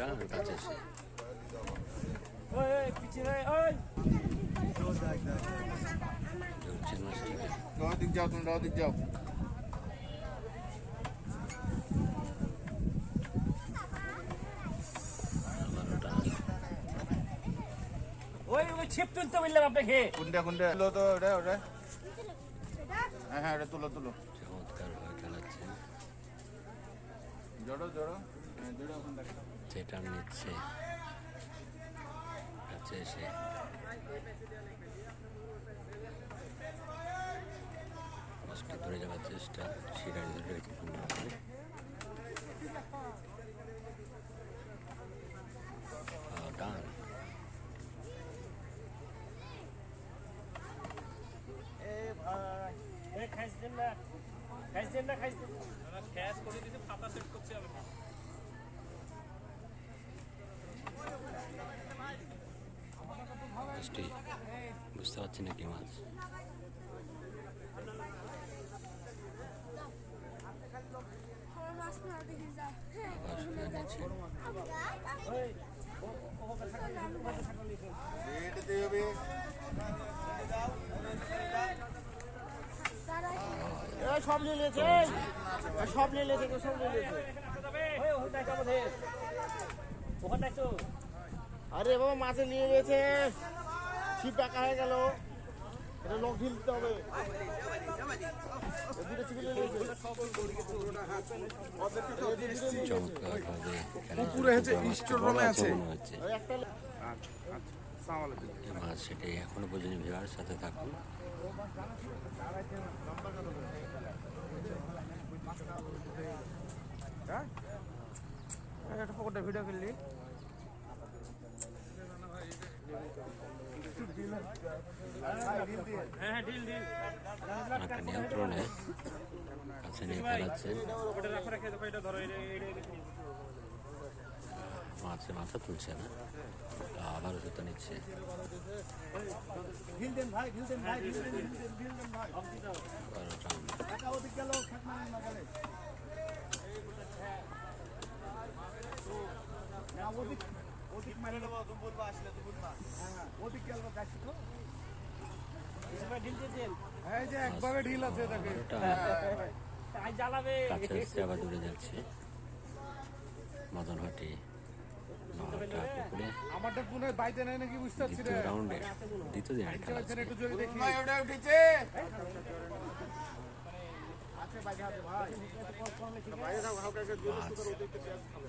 আর কাছে সে জ্বলছে মাছটাকে ওদিক যাও তোমরা ওদিক যাও ওই ওই ছিপ তুলতে বললাম আপনাকে। কোনটা কোনটা তুলো তো ওটা ওটা। হ্যাঁ হ্যাঁ ওটা তুলো তুলো। চমৎকার খেলাচ্ছে। জড়ো জড়ো। হ্যাঁ জড়ো ওখান থেকে যেটা নিচ্ছে। কাছে এসে। মাছটা ধরে যাওয়ার চেষ্টা রেখে না করে ডান। খাইছ না না খাইছ ক্যাশ করে দিতে ফাতা সেট করছে আমি মাছটি বুঝতে পারছি না কি মাছ। সব নিয়ে নিয়েছে। সব নিয়ে নিয়েছে সব নিয়ে নিয়েছে আরে বাবা মাছে নিয়ে গেছে ছিপ একা হয়ে গেল এটা হবে। নিয়ে নিয়েছে। চমৎকার ভাবে পুকুরে হচ্ছে স্টোর রুমে আছে। মাছ সেটাই এখনও পর্যন্ত ভিড়ার সাথে থাকুন। একটা পকেটে ভিডিও করলি একটা নিয়ন্ত্রণে কাছে নিয়ে এটা মাছে মাথা তুলছে না আবারও জুতো নিচ্ছে। ঢিল দেন ভাই ঢিল দেন ভাই ঢিল দেন ঢিল দেন ঢিল দেন ভাই আবারও টান একা ওদিক গেল খেত মারেন না গেলে না ওদিক ওদিক মারে দেবো আসলে হ্যাঁ ওদিক গেল দেখছি তো দেন। এই যে একভাবে ঢিল আছে দেখে তাই জ্বালাবে। কাছে আবার দূরে যাচ্ছে। মদনহাটি পুকুরে। পুনে বাইতে নাই নাকি বুঝতে পারছি দ্বিতীয় রাউন্ডে দ্বিতীয় দিনের খেলা আজকে। একটু জোরে দেখি। ভাই ওটা উঠেছে। আছে বাইরে হাতে ভাই। বাইরে থাকো হালকা করে জোরে মাছ সুন্দর ওদিকে পেঁয়াজ খাবে।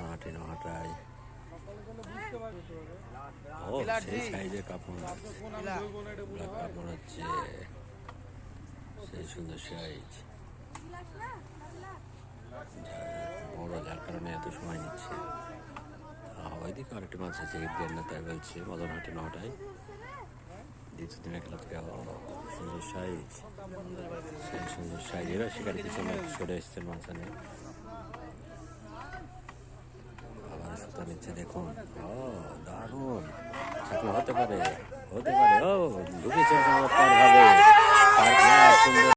হাঁটি না হাঁটাই ও সেই সাইজের কাপড়। কাপড় হচ্ছে। সেই সুন্দর সাইজ। বড় যার কারণে এত সময় নিচ্ছে। ওইদিকে আরেকটি মাছ আছে না তাই বলছে মদনহাটি নটায় দিনের খেলা থেকে আবার সুন্দর সাইজ সেই সুন্দর সাইজ এরা শিকারি পিছনে সরে এসছে মাঝখানে। আবার সুতা নিচ্ছে, দেখুন। ও, দারুণ। চাকমা হতে পারে হতে পারে। ও, ঢুকেছে